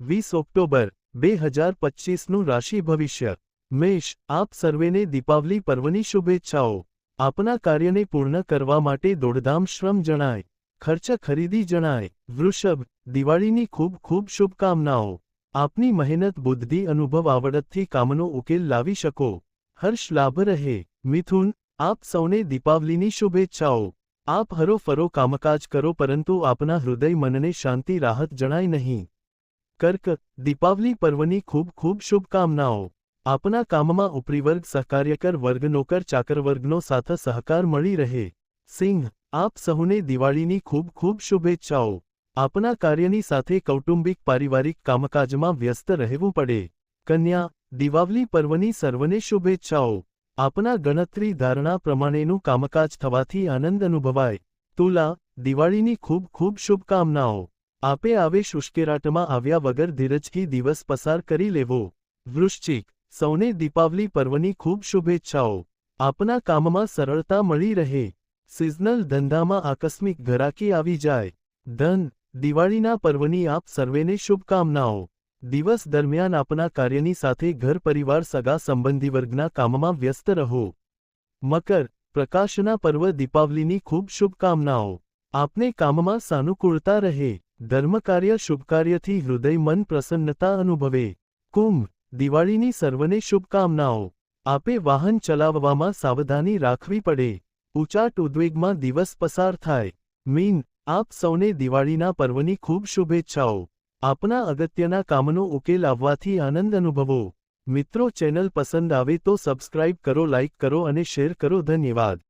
વીસ ઓક્ટોબર, બે હજાર પચીસનું રાશિ ભવિષ્ય. મેષ, આપ સર્વેને દીપાવલી પર્વની શુભેચ્છાઓ. આપના કાર્યને પૂર્ણ કરવા માટે દોડધામ શ્રમ જણાય. ખર્ચ ખરીદી જણાય. વૃષભ, દિવાળીની ખૂબ ખૂબ શુભકામનાઓ. આપની મહેનત, બુદ્ધિ, અનુભવ, આવડતથી કામનો ઉકેલ લાવી શકો. હર્ષ લાભ રહે. મિથુન, આપ સૌને દીપાવલીની શુભેચ્છાઓ. આપ હરોફરો કામકાજ કરો, પરંતુ આપના હૃદય મનને શાંતિ, રાહત જણાય નહીં. કર્ક, દીપાવલી પર્વની ખૂબ ખૂબ શુભકામનાઓ. આપના કામમાં ઉપરીવર્ગ સહકાર્યકર વર્ગ, નોકર ચાકર વર્ગનો સાથ સહકાર મળી રહે. સિંહ, આપ સહુને દિવાળીની ખૂબ ખૂબ શુભેચ્છાઓ. આપના કાર્યની સાથે કૌટુંબિક પારિવારિક કામકાજમાં વ્યસ્ત રહેવું પડે. કન્યા, દિવાવલી પર્વની સર્વને શુભેચ્છાઓ. આપના ગણતરી ધારણા પ્રમાણેનું કામકાજ થવાથી આનંદ અનુભવાય. તુલા, દિવાળીની ખૂબ ખૂબ શુભકામનાઓ. આપે આવેશ ઉશ્કેરાટમાં આવ્યા વગર ધીરજથી દિવસ પસાર કરી લેવો. વૃશ્ચિક, સૌને દીપાવલી પર્વની ખૂબ શુભેચ્છાઓ. આપના કામમાં સરળતા મળી રહે. સિઝનલ ધંધામાં આકસ્મિક ઘરાકી આવી જાય. ધન, દિવાળીના પર્વની આપ સર્વેને શુભકામનાઓ. દિવસ દરમિયાન આપના કાર્યની સાથે ઘર પરિવાર સગા સંબંધી વર્ગના કામમાં વ્યસ્ત રહો. મકર, પ્રકાશના પર્વ દીપાવલીની ખૂબ શુભકામનાઓ. આપને કામમાં સાનુકૂળતા રહે. ધર્મકાર્ય શુભકાર્યથી હૃદય મન પ્રસન્નતા અનુભવે. કુંભ, દિવાળીની સર્વને શુભકામનાઓ. આપે વાહન ચલાવવામાં સાવધાની રાખવી પડે. ઉચાટ ઉદ્વેગમાં દિવસ પસાર થાય. મીન, આપ સૌને દિવાળીના પર્વની ખૂબ શુભેચ્છાઓ. આપના અગત્યના કામનો ઉકેલ આવવાથી આનંદ અનુભવો. મિત્રો ચેનલ પસંદ આવે તો સબસ્ક્રાઇબ કરો, લાઇક કરો અને શેર કરો. ધન્યવાદ.